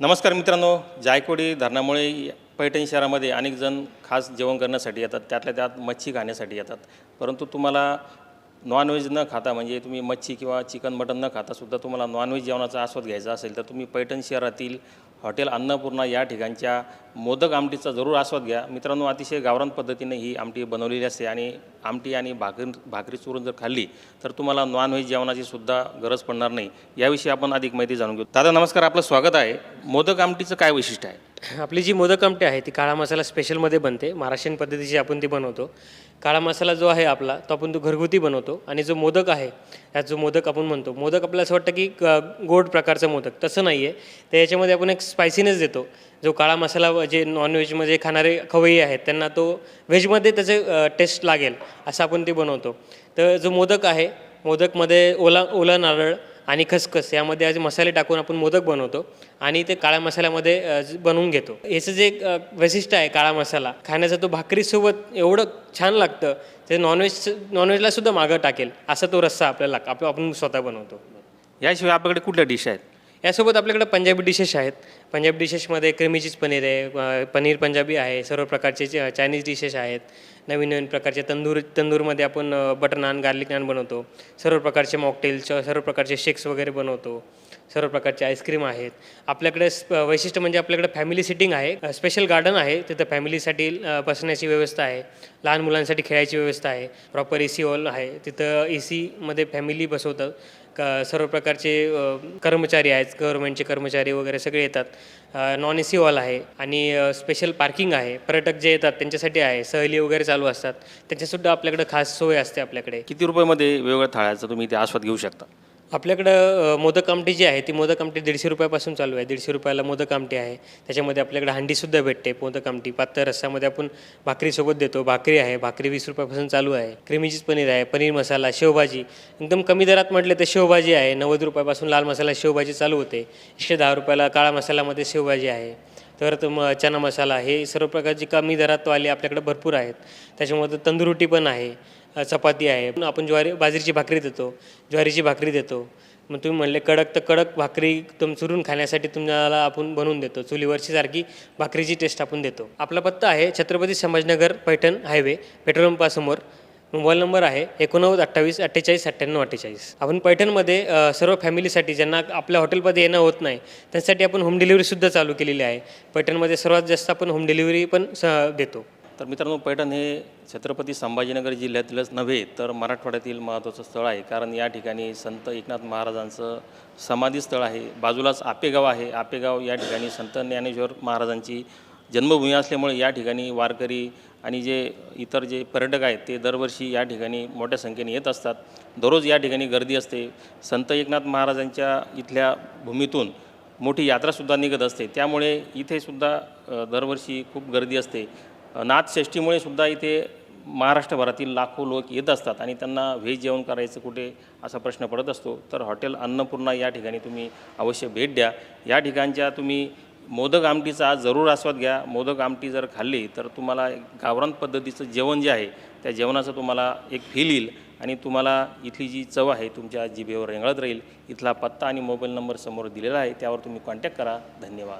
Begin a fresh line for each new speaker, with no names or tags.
नमस्कार मित्रांनो जायकवाडी धरणामुळे पैठण शहरामध्ये अनेक जण खास जेवण करण्यासाठी येतात त्यातल्या त्यात मच्छी खाण्यासाठी येतात. परंतु तुम्हाला नॉनव्हेज न खाता म्हणजे तुम्ही मच्छी किंवा चिकन मटन न खाता सुद्धा तुम्हाला नॉनव्हेज जेवणाचा आस्वाद घ्यायचा असेल तर तुम्ही पैठण शहरातील हॉटेल अन्नपूर्णा या ठिकाणच्या मोदक आमटीचा जरूर आस्वाद घ्या. मित्रांनो अतिशय गावरान पद्धतीने ही आमटी बनवलेली असते आणि आमटी आणि भाकरी भाकरी चुरून जर खाल्ली तर तुम्हाला नॉनव्हेज जेवणाची सुद्धा गरज पडणार नाही. याविषयी आपण अधिक माहिती जाणून घेऊ. दादा नमस्कार आपलं स्वागत आहे. मोदक आमटीचं काय वैशिष्ट्य आहे?
आपली जी मोदक आमटी आहे ती काळा मसाला स्पेशलमध्ये बनते. महाराष्ट्रीयन पद्धतीची आपण ती बनवतो. काळा मसाला जो आहे आपला तो आपण तो घरगुती बनवतो. आणि जो मोदक आहे त्यात जो मोदक आपण म्हणतो मोदक आपल्याला असं वाटतं की गोड प्रकारचं मोदक. तसं नाही आहे तर याच्यामध्ये आपण एक स्पायसीनेस देतो. जो काळा मसाला जे नॉनव्हेजमध्ये खाणारे खवयी आहेत त्यांना तो व्हेजमध्ये त्याचे टेस्ट लागेल असं आपण ते बनवतो. तर जो मोदक आहे मोदकमध्ये ओला ओला नारळ आणि खसखस यामध्ये आज मसाले टाकून आपण मोदक बनवतो आणि ते काळ्या मसाल्यामध्ये बनवून घेतो. याचं जे एक, वैशिष्ट्य आहे काळा मसाला खाण्याचा तो भाकरीसोबत एवढं छान लागतं ते नॉनव्हेज नॉनव्हेजला सुद्धा मागं टाकेल असा तो रस्सा आपल्याला आपण स्वतः बनवतो.
याशिवाय आपल्याकडे कुठल्या डिश आहेत
यासोबत आपल्याकडे पंजाबी डिशेस आहेत. पंजाबी डिशेसमध्ये क्रिमीचीज पनीर आहे पनीर पंजाबी आहे सर्व प्रकारचे च- चायनीज डिशेस आहेत. नवीन नवीन प्रकारचे तंदूर तंदूरमध्ये आपण बटर नान गार्लिक नान बनवतो. सर्व प्रकारचे मॉकटेल्स सर्व प्रकारचे शेक्स वगैरे बनवतो. सर्व प्रकारचे आईस्क्रीम आहेत. आपल्याकडे वैशिष्ट्य म्हणजे आपल्याकडे फॅमिली सिटिंग आहे. स्पेशल गार्डन आहे. तिथं फॅमिलीसाठी बसण्याची व्यवस्था आहे. लहान मुलांसाठी खेळायची व्यवस्था आहे. प्रॉपर ए सी हॉल आहे. तिथं ए सीमध्ये फॅमिली बसवतात क सर्व प्रकारचे कर्मचारी आहेत. गव्हर्नमेंटचे कर्मचारी वगैरे सगळे येतात. नॉन ए सी हॉल आहे. आणि स्पेशल पार्किंग आहे. पर्यटक जे येतात त्यांच्यासाठी आहे. सहली वगैरे चालू असतात. त्यांच्यासुद्धा आपल्याकडे खास सोय असते आपल्याकडे.
किती रुपयामध्ये वेगवेगळ्या थाळ्याचा तुम्ही ते आस्वाद घेऊ शकता?
आपल्याकडं मोदक आमटी जी आहे ती मोदक आमटी दीडशे रुपयापासून चालू आहे. दीडशे रुपयाला मोदक आमटी आहे. त्याच्यामध्ये आपल्याकडे हंडीसुद्धा भेटते मोदक आमटी. पातळ रस्सामध्ये आपण भाकरीसोबत देतो. भाकरी आहे भाकरी वीस रुपयापासून चालू आहे. क्रिमीचीज पनीर आहे पनीर मसाला शेवभाजी. एकदम कमी दरात म्हटलं तर शेवभाजी आहे. नव्वद रुपयापासून लाल मसाला शेवभाजी चालू होते. एकशे दहा रुपयाला काळा मसाल्यामध्ये शेवभाजी आहे. तर तो म चना मसाला हे सर्व प्रकारची कमी दरात वाले आपल्याकडे भरपूर आहेत. त्याच्यामध्ये तंदुरुटी पण आहे. चपाती आहे. आपण ज्वारी बाजरीची भाकरी देतो. ज्वारीची भाकरी देतो. मग तुम्ही म्हणले कडक तर कडक भाकरी तुम चुरून खाण्यासाठी तुम्हाला आपण बनवून देतो. चुलीवरची सारखी भाकरीची टेस्ट आपण देतो. आपला पत्ता आहे छत्रपती संभाजीनगर पैठण हायवे पेट्रोल पंपासमोर. मोबाईल नंबर आहे एकोणनव्वद अठ्ठावीस अठ्ठेचाळीस अठ्ठ्याण्णव अठ्ठेचाळीस. आपण पैठणमध्ये सर्व फॅमिलीसाठी ज्यांना आपल्या हॉटेलमध्ये येणं होत नाही त्यांच्यासाठी आपण होम डिलिव्हरीसुद्धा चालू केलेली आहे. पैठणमध्ये सर्वात जास्त आपण होम डिलिव्हरी पण स देतो.
तर मित्रांनो पैठण हे छत्रपती संभाजीनगर जिल्ह्यातीलच नव्हे तर मराठवाड्यातील महत्त्वाचं स्थळ आहे. कारण या ठिकाणी संत एकनाथ महाराजांचं समाधी स्थळ आहे. बाजूलाच आपेगाव आहे. आपेगाव या ठिकाणी संत ज्ञानेश्वर महाराजांची जन्मभूमी असल्यामुळे या ठिकाणी वारकरी आणि जे इतर जे पर्यटक आहेत ते दरवर्षी या ठिकाणी मोठ्या संख्येने येत असतात. दररोज या ठिकाणी गर्दी असते. संत एकनाथ महाराजांच्या इथल्या भूमीतून मोठी यात्रासुद्धा निघत असते. त्यामुळे इथेसुद्धा दरवर्षी खूप गर्दी असते. अ, नाथषष्ठीमुळे सुद्धा इथे महाराष्ट्रभरातील लाखो लोक येत असतात आणि त्यांना व्हेज जेवण करायचं कुठे असा प्रश्न पडत असतो. तर हॉटेल अन्नपूर्णा या ठिकाणी तुम्ही अवश्य भेट द्या. या ठिकाणच्या तुम्ही मोदक आमटीचा जरूर आस्वाद घ्या. मोदक आमटी जर खाल्ली तर तुम्हाला एक गावरान पद्धतीचं जेवण जे आहे त्या जेवणाचं तुम्हाला एक फील येईल आणि तुम्हाला इथली जी चव आहे तुमच्या जिभेवर रेंगळत राहील. इथला पत्ता आणि मोबाईल नंबर समोर दिलेला आहे त्यावर तुम्ही कॉन्टॅक्ट करा. धन्यवाद.